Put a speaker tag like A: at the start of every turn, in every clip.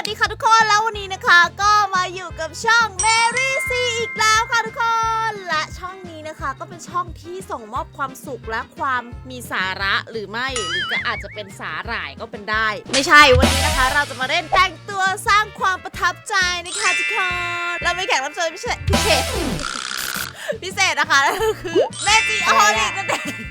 A: วัสดีค่ะทุกคนแล้ววันนี้นะคะ ก็มาอยู่กับช่อง Mary C อีกแล้วค่ะทุกคน และช่องนี้นะคะก็เป็นช่องที่ส่งมอบความสุขและความมีสาระหรือไม่หรือก็อาจจะเป็นสาหร่ายก็เป็นได้ ไม่ใช่วันนี้นะคะ เราจะมาเล่นแต่งตัวสร้างความประทับใจนะคะทุกคนเรามีแขกรับเชิญพิเศษพิเศษพิเศษนะคะก็คือแม่จีออริกนั่นเอง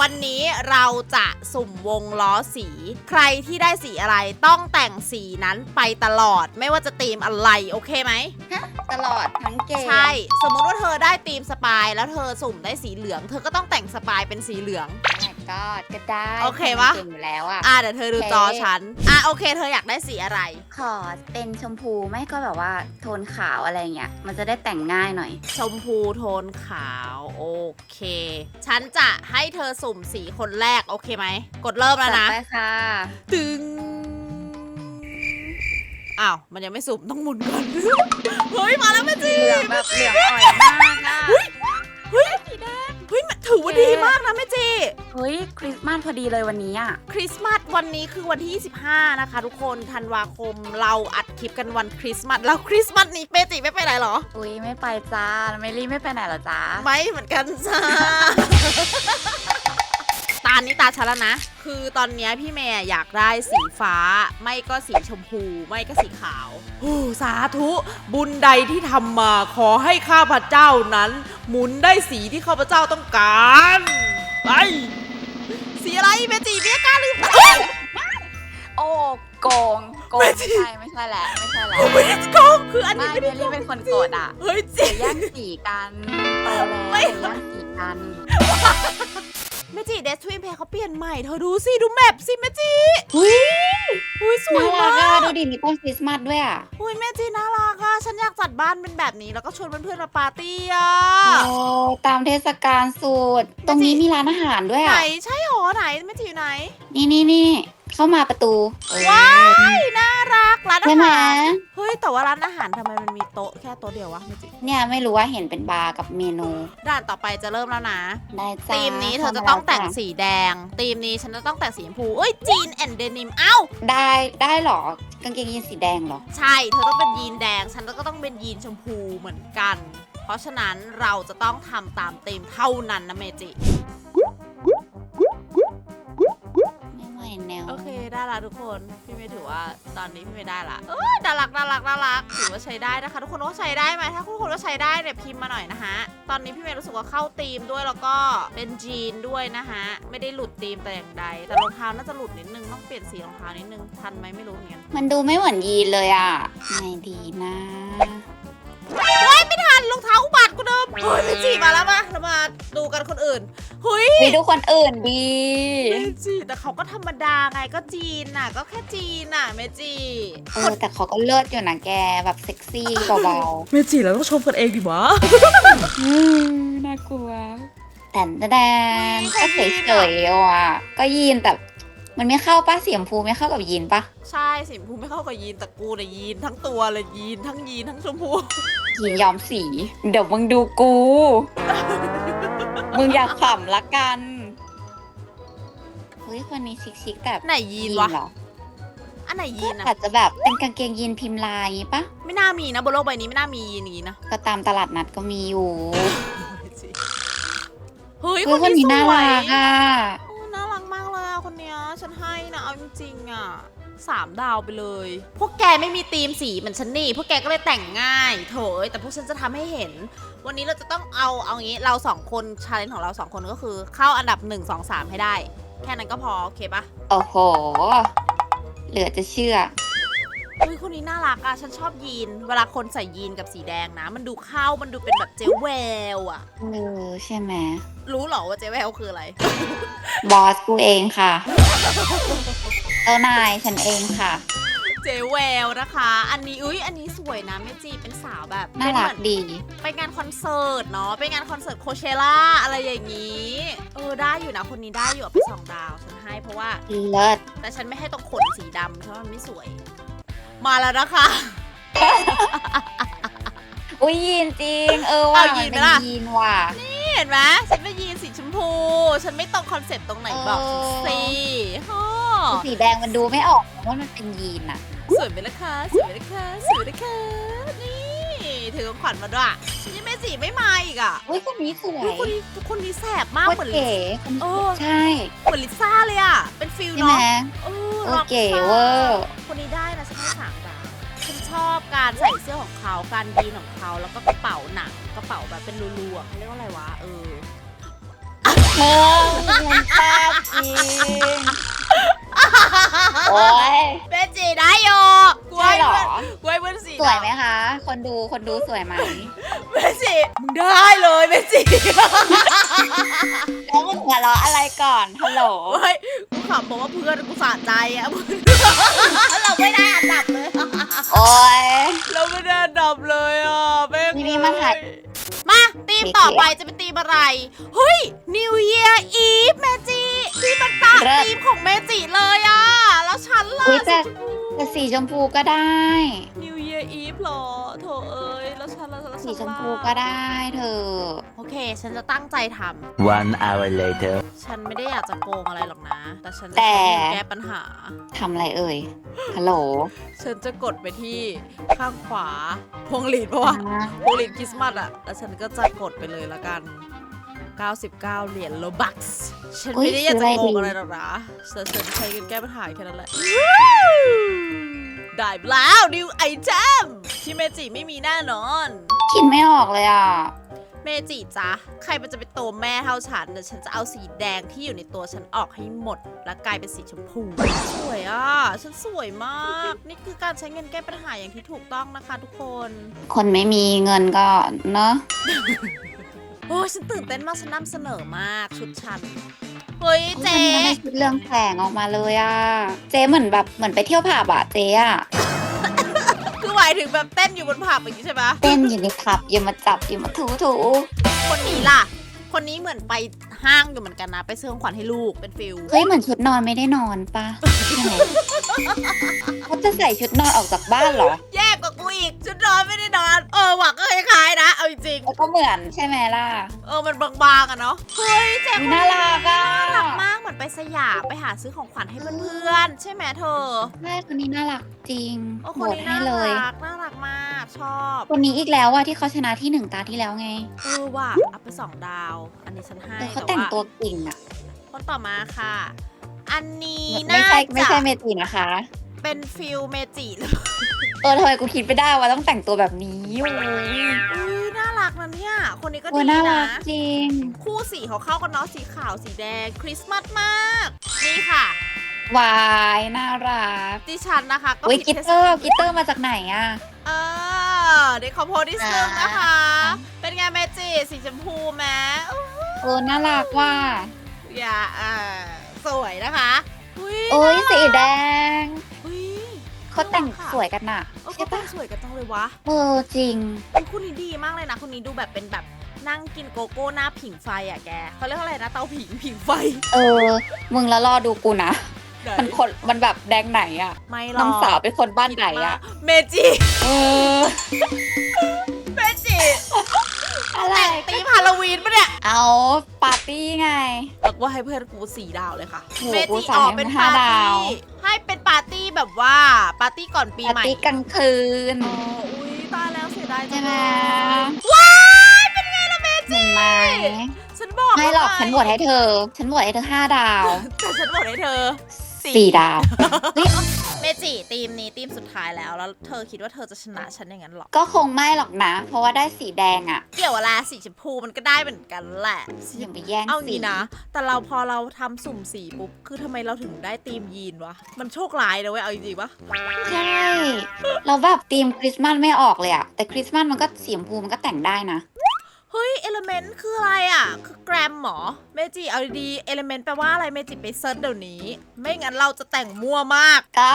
B: วัน
A: นี้เราจะสุ่มวงล้อสี ใครที่ได้สีอะไรต้องแต่งสีนั้นไปตลอด ไม่ว่าจะตีมอะไรโอเคไหม
B: ตลอดทั้งเกม
A: ใช่ สมมติว่าเธอได้ตีมสปายแล้วเธอสุ่มได้สีเหลือง เธอก็ต้องแต่งสปายเป็นสีเหลือง
B: ก็ก็ได้
A: โอเคปะ
B: เก่งอยู่แล้วอะ
A: อะเดี๋ยวเธอดู
B: โอเค
A: จอฉัน อะโอเคเธออยากได้สีอะไร
B: ขอเป็นชมพูไม่ก็แบบว่าโทนขาวอะไรเงี้ย มันจะได้แต่งง่ายหน่อย
A: ชมพูโทนขาวโอเค ฉันจะให้เธอสุ่มสีคนแรกโอเคไหม กดเริ่มแล้วนะ
B: จัดไปค่ะ
A: ตึง อ้าว มันยังไม่สุ่มต้องหมุนก่อน เฮ้ย มาแล้วแม่จี
B: เหลืองแบบเหลืองอ่อยมากอะ
A: เฮ้ยสีแดงเฮ้ยมันถือว่าดีมากนะแม่จี
B: เฮ้ยคริสต์มาสพอดีเลยวันนี้อะ
A: คริสต์มาสวันนี้คือวันที่ 25 นะคะ ทุกคนธันวาคมเราอัดคลิปกันวันคริสต์มาสแล้วคริสต์มาสนี้เมจิไม่ไปไหนเหรอ
B: อุ้ยไม่ไปจ้าเมลี่ไม่ไปไหนเหรอจ้า
A: ไม่เหมือนกันจ้า ตานี้ตาฉันแล้วนะ คือตอนเนี้ยพี่เมย์อยากได้สีฟ้า ไม่ก็สีชมพู ไม่ก็สีขาวโอ้สาธุ บุญใดที่ทำมาขอให้ข้าพเจ้านั้น หมุนได้สีที่ข้าพเจ้าต้องการ ไป สีอะไรเมจิเบียกล้าลืมเอ้ย
B: โอ้โกงโกง
A: ไม่
B: ไม่
A: จริง
B: ใช่ไม่ใช่แหละไม่ใช่แหละ
A: ไม่ได้โกงคืออัน
B: ไม่
A: นี้ไม่
B: เม
A: ได้
B: ลี่เป็นคนกดอะ
A: เฮ้ยจ
B: อ
A: ริง
B: ย่าแย่งสีกันโตแล้ว
A: ไม่
B: อย่าแย่งสีกัน
A: เมจิเดสทวินเพย์เขาเปลี่ยนใหม่เธอดูสิดูแมปสิเมจิ
B: อุ้ย
A: อุ้ยสวย
B: น่ารั
A: มาก
B: อะ
A: ก
B: ดูดิมีต้นคริสต์มาสด้วยอะ
A: อุ้ยเมจิน่ารักอะฉันอยากจัดบ้านเป็นแบบนี้แล้วก็ชวนเพื่อนๆมาปาร์ตี้อะ
B: โอ้ตามเทศกาลสูตรตรงนี้มีร้านอาหารด้วย
A: ไหน
B: อะ
A: ใช่หรอไหนเมจิอยู่ไหน
B: นี่นี่นี่ เข้ามาประตูเออ
A: ว้ายน่ารักร้านอา
B: ใช่ไหม
A: หารเฮ้ยแต่ว่าร้านอาหารทำไมมันมีโต๊ะแค่โต๊ะเดียววะเมจิ
B: เนี่ยไม่รู้ว่าเห็นเป็นบาร์กับเมนู
A: ด่านต่อไปจะเริ่มแล้วนะ
B: ได้จ้า
A: ธีมนี้เธอจะต้องแต่งสีแดงธีมนี้ฉันจะต้องแต่งสีชมพูเอ้ยจีนแอนเดนิมเอ้า
B: ได้ได้เหรอกางเกงยีนสีแดงเหรอ
A: ใช่ เธอต้องเป็นยีนแดง ฉันก็ต้องเป็นยีนชมพูเหมือนกัน เพราะฉะนั้นเราจะต้องทำตามธีมเท่านั้นนะเมจิ
B: แนว
A: โอเคได้ละทุกคนพี่เมย์ถือว่าตอนนี้พี่เมย์ได้ละเออน่ารักน่ารักน่ารักถือว่าใช้ได้นะคะ ทุกคนว่าใช้ได้ไหมถ้าทุกคนว่าใช้ได้เนี่ยพิมพ์มาหน่อยนะฮะตอนนี้พี่เมย์รู้สึกว่าเข้าธีมด้วยแล้วก็เป็นจีนด้วยนะฮะไม่ได้หลุดธีมแต่อย่างใด แต่รองเท้าน่าจะหลุดนิดนึงต้องเปลี่ยนสีรองเท้านิดนึงทันไหมไม่รู้เหมือนกัน
B: มันดูไม่เหมือนยีนเลยอะไงดีนะ
A: ทันรองเท้าอุบั ติกูเดิมเฮ้ยเมจิมาแล้วมาเรามาดูกันคนอื่นเฮ้ย
B: ไปดูคนอื่นดี
A: เมจิแต่เขาก็ธรรมดาไงก็จีนน่ะ ก็แค่จีนน่ะเมจิ
B: เออแต่เขาก็เลิศอยู่นะแกแบบเซ็กซี่เบา
A: เมจิเราต้องชมกันเองดิวะ
B: ๆอืมน่ากลัวแต่แดนก็เฉยๆว่ะก็ยีนแต่มันไม่เข้าป้าสีชมพูไม่เข้ากับยีนปะ
A: ใช่สีชมพูไม่เข้ากับยีนแต่กูเนี่ยยีนทั้งตัวเลยยีนทั้งยีนทั้งชมพู
B: ยีนยอมสี เดี๋ยวมึงดูกู มึงอยากขำละกันเฮ้ยคนนี้ชิคๆแต่
A: ไหนยีนวะ
B: เหรอ
A: อันไหนยีนอะ
B: อาจจะแบบเป็นกางเกงยีนพิมพ์ลายอย่างงี้ปะ
A: ไม่น่ามีนะบนโลกใบนี้ไม่น่ามียีนอย่างนี้นะ
B: ก็ตามตลาดนัดก็มีอยู่
A: เฮ้ย
B: เฮ้ย
A: ค
B: คนน
A: นี้
B: นี้
A: ส
B: น่า
A: วย
B: รักอะ
A: โอ้น่ารักมากเลยอะคนเนี้ยฉันให้นะเอาจริงๆอะ สามดาวไปเลย พวกแกไม่มีธีมสีเหมือนฉันนี่ พวกแกก็เลยแต่งง่ายโถยแต่พวกฉันจะทำให้เห็น วันนี้เราจะต้องเอาเอางี้เราสองคนชาเลนจ์ของเราสองคนก็คือเข้าอันดับ1 2 3ให้ได้ แค่นั้นก็พอ โอเคปะ
B: โอ้โห เหลือจะเชื่อ
A: อุ้ยคนนี้น่ารักอะฉันชอบยีน เวลาคนใส่ยีนกับสีแดงนะ มันดูเข้ามันดูเป็นแบบเจลแววอะ
B: เออ ใช่ไหม
A: รู้เหรอว่าเจลแววคืออะไร
B: บอสกูเองค่ะ เจ้านายฉันเองค่ะ
A: เจลแววนะคะ อันนี้อุ้ยอันนี้สวยนะแม่จีเป็นสาวแบบ
B: น่ารัก
A: เป็นเหมือน
B: ดี
A: ไปงานคอนเสิร์ตเนาะไปงานคอนเสิร์ตโคเชล่าอะไรอย่างนี้เออได้อยู่นะคนนี้ได้อยู่เอาไปสองดาวฉันให้เพราะว่า
B: เลิศ
A: แต่ฉันไม่ให้ตรงขนสีดำเพราะมันไม่สวย มาแล้วนะคะ
B: อุ้ยยีนจริง เออว่ะ
A: เอายี
B: มัน
A: นไหม
B: เป็น
A: ล่ะ
B: ยีนว่ะ
A: นี่เห็นไหมฉันเป็นยีนสีชมพู ฉันไม่ตรงคอนเซ็ปต์ตรงไหนบอกฉันสิฮ่อ
B: สีแดงมันดูไม่ออกว่ามันเป็นยีนอะ
A: สวยไหมล่ะคะสวยไหมล่ะคะสวยไหมล่ะคะนี่ถือของขวัญมาด้วยยังไม่สีไม่มาอีกอะ
B: อุ้ยคนนี้สว
A: อุ๊ย
B: ย
A: คนนี้คนนี้แสบมาก
B: โค
A: เหมื
B: ต
A: อน
B: รเก๋คน
A: เอ
B: นี้
A: อ
B: ใช่
A: เหมือนลิซ่าเลยอะ เป็นฟิล
B: ใช่ไหม
A: เนาะเออ
B: เออ
A: ร็อก
B: เก๋
A: ซ่า
B: เวอร์
A: คนนี้ได้นะฉันให้สามดาวฉันชอบการใส่เสื้อของเขาการยีนของเขาแล้วก็กระเป๋าหนังกระเป๋าแบบเป็นรูๆอะเขาเรียกว่าอะไรวะเออ
B: เธอมันตาจริง โอ้ย
A: เป็นจีได้โยกล้วย
B: ใช่เหรอ
A: กล้วยเพื่อนสี
B: สวยไหมคะ คนดูคนดูสวยไหม
A: เป็นจีมึงได้เลยเป็นจี
B: แล้วมึงหัวเราะอะไรก่อนฮัลโหล
A: เฮ้ยกูขำบอกว่าเพื่อนกูสะใจอะเราไม่ได้อันดับเลย
B: โอ้ย
A: เราไม่ได้อันดับเลยอะแม่ง
B: นี่นี่มาถ่าย
A: มาทีมต่อไปจะเป็นทีมอะไร เฮ้ย New Year Eve เมจิที่มันตา
B: เลิศ
A: ทีมของเมจิเลยอะ แล้วฉันล่ะ
B: อุ๊ยแต่
A: สีชมพู
B: แต่สีชมพูก็ได้
A: New Year Eve เหรอโถเอ้
B: สี
A: ล่ะ
B: ชมพูก็ได้เธอ
A: โอเค ฉันจะตั้งใจทำ
C: One hour later.
A: ฉันไม่ได้อยากจะโกงอะไรหรอกนะ แต่ฉันจะ
B: แต่
A: ใช้เงินแก้ปัญหา
B: ทำอะไรเอ่ย ฮัลโหล
A: ฉันจะกดไปที่ข้างขวาพวงหลีดเพราะว่า
B: อ่า
A: พวงหลีดคริสต์มาสอะแล้วฉันก็จะกดไปเลยละกัน 99 เหรียญโลบักส์ฉัน
B: อุ๊ย
A: ไม่ได้อยากจะโกง
B: ซื้อ
A: อะ
B: อะไรไรดี
A: หรอกนะแต่ฉันใช้เงินแก้ปัญหาแค่นั้นแหละ ได้แล้วนิวไอเทมที่เมจิไม่มีแน่นอน
B: คิดไม่ออกเลยอะ
A: เมจิจ๊ะ ใครมันจะเป็นตัวแม่เท่าฉันเดี๋ยวฉันจะเอาสีแดงที่อยู่ในตัวฉันออกให้หมด แล้วกลายเป็นสีชมพู สวยอะ ฉันสวยมาก นี่คือการใช้เงินแก้ปัญหาอย่างที่ถูกต้องนะคะทุกคน
B: คนไม่มีเงินก็เนาะ
A: โอ้ยฉันตื่นเต้นมากฉันนำเสนอมากชุดฉัน เฮ้ยเจ๊
B: วันนี้ไม่คิดเรื่องแสงออกมาเลยอะ เจ๊เหมือนแบบเหมือนไปเที่ยวผับอะเจ๊อะ
A: คือหมายถึงแบบเต้นอยู่บนผับอย่างนี้ใช่ไหม
B: เต้นอยู่ในผับอย่ามาจับอย่ามาถูถู
A: คนนี้ล่ะ คนนี้เหมือนไปห้างอยู่เหมือนกันนะ ไปซื้อของขวัญให้ลูกเป็นฟิล
B: เฮ้ยเหมือนชุดนอนไม่ได้นอนปะใช่ไหมเขาจะใส่ชุดนอนออกจากบ้านเหรอ
A: แย่กว่ากูอีกชุดนอนไม่ได้ นอน เออว่ะก็คล้ายๆนะ เอาจริง
B: แล้วก็เหมือนใช่ไหมล่ะ
A: ๆเออมันบางๆอะเนาะ เฮ้ยเจ๊
B: อุ๊ยน่ารักอะ
A: น่ารักมากเหมือนไปสยามไปหาซื้อของขวัญให้เพื่อนๆ ใช่ไหมเธอ
B: ใช่คนนี้น่ารักจริง
A: โอ้
B: โห
A: คน
B: วต
A: นี้
B: ให้
A: น่า
B: เลย
A: รักน่ารักมากชอบ
B: คนนี้อีกแล้วอะที่เขาชนะที่หนึ่งตาที่แล้วไง
A: เออว่ะเอาไปสองดาว อันนี้ฉันให้
B: แต่เขา
A: แต่
B: แต่ง
A: ว่า
B: ตัวเก่งอะ
A: คนต่อมาค่ะ อันนี้
B: ไม่
A: น่า
B: ใช่ไม่
A: จะ
B: ใช่เมจินะคะ
A: เป็นฟิลเมจิเลย
B: เออทำไมกูคิดไม่ได้ว่าต้องแต่งตัวแบบนี้โอ้ย
A: อุ้ยน่ารักนะเนี่ย คนนี้ก็
B: โอ้
A: ดี
B: น่ารั
A: นะ
B: กจริง
A: คู่สีเขาเข้ากันเนาะสีขาวสีแดง คริสต์มาสมาก นี่ค่ะ
B: วายน่ารัก
A: ดิฉันนะคะ ก็
B: อุ้ย
A: ผิด
B: กิตเตอร์กิตเตอร์มาจากไหนอะ
A: เออเด็กขอโพสต์นิดนึงนะคะ
B: อ่า
A: เป็นไงเมจิสีชมพูไหมอู้
B: โอ้น่ารักว่า
A: อย่าอ่าสวยนะคะ อุ้ย
B: โอ้ยสีแดง
A: อุ้ย
B: เขาแต่งสวยกันน่ะ
A: เออ
B: ใช่
A: เขาแต่
B: ปะ
A: งสวยกันจังเลยวะ
B: เออจริง
A: อุ๊ยคุณนี้ดีมากเลยนะคุณนี้ดูแบบเป็นแบบนั่งกินโกโก้หน้าผิงไฟอะแกเขาเรียกว่าอะไรนะเตาผิงผิงไฟ
B: เออ มึงแล้วรอดูกูนะ
A: ไหน
B: มันคนมันแบบแดงไหนอะ
A: ไม่หรอก
B: น้องสาวเป็นคนบ้านไหนอะ
A: เมจิ
B: เออ
A: เมจิ
B: อะไร
A: แต่งตีมฮาโลวีนปะเนี่ย
B: เอาปาร์ตี้ไง
A: บอกว่าให้เพื่อนกูสี่ดาวเลยค่ะ
B: โห
A: เม
B: กู
A: จิ
B: ใส่
A: ออก
B: ให้
A: เป็น
B: ห้า
A: ปาร์
B: ดาว
A: ตี้ให้เป็นปาร์ตี้แบบว่าปาร์ตี้ก่อนปี
B: ปา
A: ใหม่
B: ร์ตี้กลางคืน
A: อ๋ออุ้ยตายแล้วเสียดายจั
B: ใช่
A: ง
B: ไหม
A: เลยว้ายเป็นไงล่ะเมจิ
B: เห็นไหม
A: ฉันบอก
B: ไม่หรอก
A: แล้ว
B: ฉันโหวตให้เธอ ฉันโหวตให้เธอห้าดาว
A: แต่ฉันบอกให้เธอ
B: สี่ดาว
A: เมจิทีมนี้ทีมสุดท้ายแล้ว แล้วเธอคิดว่าเธอจะชนะฉันอย่างนั้นเหรอ
B: ก็คงไม่หรอกนะ เพราะว่าได้สีแดงอะ
A: เกี่ยวอะไรสีชมพูมันก็ได้เหมือนกันแหละสี
B: อย่าไปแย่ง
A: เอา
B: สี
A: งี้นะ แต่เราพอเราทำสุ่มสีปุ๊บ คือทำไมเราถึงได้ทีมยีนวะ มันโชคร้ายนะเว้ย เอาจริงๆปะ
B: ใช่เราแบบธีมคริสต์มาสไม่ออกเลยอะแต่คริสต์มาสมันก็สีชมพูมันก็แต่งได้นะ
A: เฮ้ยเอลเมนต์คืออะไรอะ คือแกรมหมอเมจิเอาดีๆเอลเมนต์แปลว่าอะไรเมจิไปเซิร์ชเดี๋ยวนี้ ไม่งั้นเราจะแต่งมั่วมาก
B: ก็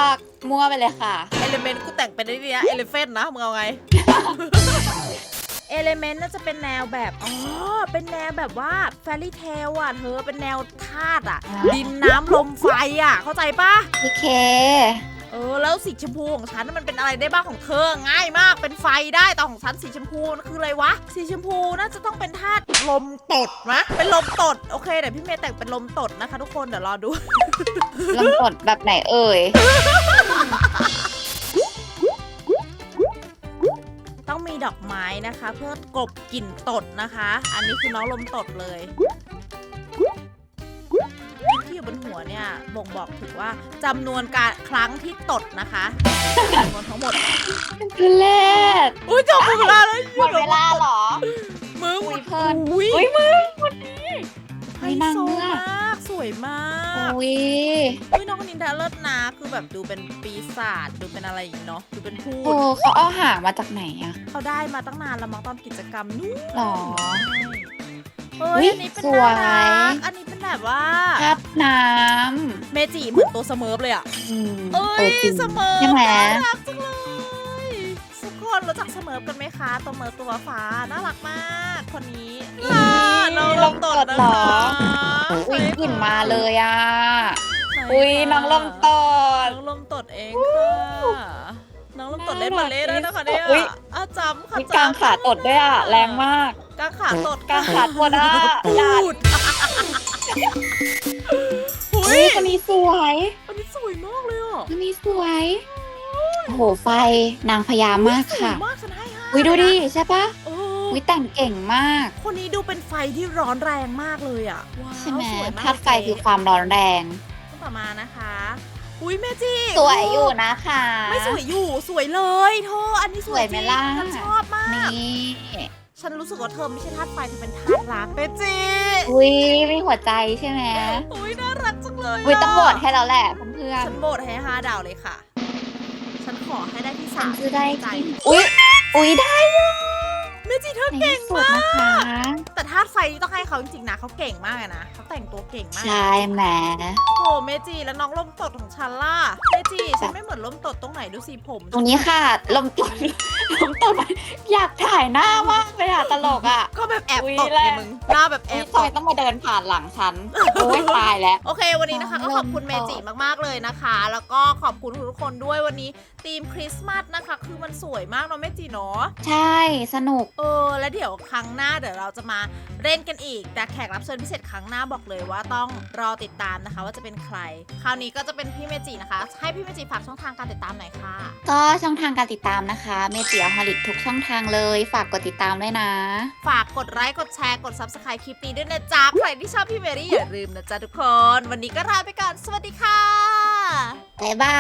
B: มั่วไปเลยค่ะ
A: เอลเมนต์กูแต่งเป็นได้ดีนะเอลเฟนนะมึงเอาไง เอลเมนต์น่าจะเป็นแนวแบบ อ๋อ เป็นแนวแบบว่าแฟรี่เทลอะ เธอเป็นแนวธาตุอะ
B: อ่า
A: ดินน้ำลมไฟอะ เข้าใจปะ
B: พี่เค
A: เออแล้วสีชมพูของฉันน่ะมันเป็นอะไรได้บ้างของเธอง่ายมากเป็นไฟได้แต่ของฉันสีชมพูมันคืออะไรวะ สีชมพูน่าจะต้องเป็นธาตุลมตดนะเป็นลมตดโอเคเดี๋ยวพี่เมย์แต่งเป็นลมตดนะคะ ทุกคนเดี๋ยวรอดู
B: ลำตดแบบไหนเอ่ย
A: ต้องมีดอกไม้นะคะ เพื่อกลบกลิ่นตดนะคะ อันนี้คือน้องลมตดเลยที่อยู่ บนหัวเนี่ยบ่งบอกถึงว่าจำนวนการครั้งที่ตดนะคะจำนวนทั้งหมด
B: คือแรก
A: อุ้ยจบหมดเวลาแล้ว
B: หมดเวลาเหรอ
A: มือ
B: อุ๊ยเพลิน
A: อุ้ย
B: อุ้ยมึง
A: ไฮ
B: อุ๊ยนาง
A: โซ
B: เงือก
A: มากสวยมาก
B: อุ้ย
A: อุ้ยน้องคนนี้ดาเลิศนะคือแบบดูเป็นปีศาจดูเป็นอะไรอย่างงี้เนาะดูเป็นพู
B: โอ้
A: ด
B: เขาเอาหางมาจากไหนอะ
A: เขาได้มาตั้งนานแล้วมั้งตอนกิจกรรมนู้น
B: หรอ
A: เฮ้
B: อุ๊
A: ย
B: ย
A: อันนี้เป็น
B: สวย
A: น่ารักอันนี้เป็นแบบว่า
B: พัดน้
A: เมจิเหมือนตัวเสเมอเลยอะำ
B: อืม
A: เอ้
B: ตัวยจริง
A: เสเมอ
B: ใช่ไหม
A: น่ารักจังเลยทุกคนรู้จักเสเมอกันไหมคะตัวเมอตัวฟ้าน่ารักมากคนนี้
B: อี
A: อ่าน้องลมตดนะ
B: เหรอ
A: คะ
B: อุ้ยกลิ่นมาเลยอะ
A: ใช่
B: อุ้ย
A: ค่ะ
B: น้องลมตด
A: น้องลมตดเองค่ะน้องลมตดเล่นบัลเล่ต์ด้วยนะคะเนี่ย
B: อุ๊ย
A: อาจำค่ะ
B: มีกลางขาตดด้วยอะ แรงมาก
A: กลางขาตด
B: กลางขาตดอะ
A: ปู
B: อย่า
A: ดหุ
B: อุ้
A: ย
B: ยคนนี้สวย
A: อันนี้สวยมากเลยอะ
B: คนนี้สวยโอ้โหไฟนางพญามาก
A: สวย
B: ค่ะ
A: มากฉันให้ห้า
B: อุ้ยดูดิใช่ปะ
A: เออ
B: อุ้ยแต่งเก่งมาก
A: คนนี้ดูเป็นไฟที่ร้อนแรงมากเลยอะว้าว
B: ใช่ไหม
A: สวยมาก
B: ธาตุไฟคือความร้อนแรง
A: ต่อมานะคะอุ้ยเมจิ
B: สวยอยู่นะคะ
A: ไม่สวยอยู่สวยเลยโทอันนี้สวย
B: สวยไหมล่ะ
A: จริงฉันชอบมาก
B: นี่
A: ฉันรู้สึกว่าเธอไม่ใช่ธาตุไฟเธอเป็นธาตุรักเมจิ
B: อุ้ยมีหัวใจใช่ไหม
A: อุ้ยน่ารักจังเลยะ
B: อุ้ยต้องโหวตให้แล้วแหละเพื่อน
A: ฉันโบดให้ห้าดาวเลยค่ะ ฉันขอให้ได้ที่
B: ๆฉั
A: สานม
B: จะได้
A: ใจ
B: ที่อุ้ยอุ้ยได้
A: เมจิเธอ
B: ใน
A: เก่ง
B: ที่สุด
A: มาก
B: นะคะ
A: แต่ธาตุไฟนี่ต้องให้เขาจริงๆนะเขาเก่งมากเลยนะเขาแต่งตัวเก่งมาก
B: ใช่ไหม
A: โอ้เมจิแล้วน้องลมตดของฉันล่ะเมจิฉันไม่เหมือนลมตดตรงไหนดูสิผม
B: ตรงนี้ค่ะลมตด ลมตดอยากถ่ายหน้ามากเลยอะตลกอะ
A: ก็แบบแอบ
B: อุ๊ย
A: ตด
B: แร
A: ไง
B: ง
A: มึงหน้าแบบแอ
B: อุ้ย
A: บ
B: ทำ
A: ต
B: ไม
A: ด
B: ต้องมาเดินผ่านหลังฉันโอ้ยตายแล้ว
A: โอเค วันนี้นะคะก็
B: น้อง
A: ขอบคุณ
B: ลม
A: เม
B: ตด
A: จิมากๆเลยนะคะ แล้วก็ขอบคุณทุกคนด้วยวันนี้ธีมคริสต์มาสนะคะ คือมันสวยมากเนาะเมจิเนาะ
B: ใช่สนุก
A: เออ แล้วเดี๋ยวครั้งหน้าเดี๋ยวเราจะมาเล่นกันอีก แต่แขกรับเชิญพิเศษครั้งหน้าบอกเลยว่าต้องรอติดตามนะคะ ว่าจะเป็นใคร คราวนี้ก็จะเป็นพี่เมจินะคะ ให้พี่เมจิฝากช่องทางการติดตามหน่อยค่ะ
B: ก็ช่องทางการติดตามนะคะ เมจิียฮอลิกทุกช่องทางเลย ฝากกดติดตามด้วยนะ
A: ฝากกดไลค์กดแชร์กด subscribe คลิปนี้ด้วยนะจ๊ะ ใครที่ชอบพี่เมรี่อย่าลืมนะจ๊ะทุกคน วันนี้ก็ลาไปก่อน สวัสดีค่ะ
B: บ๊ายบา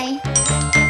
B: ย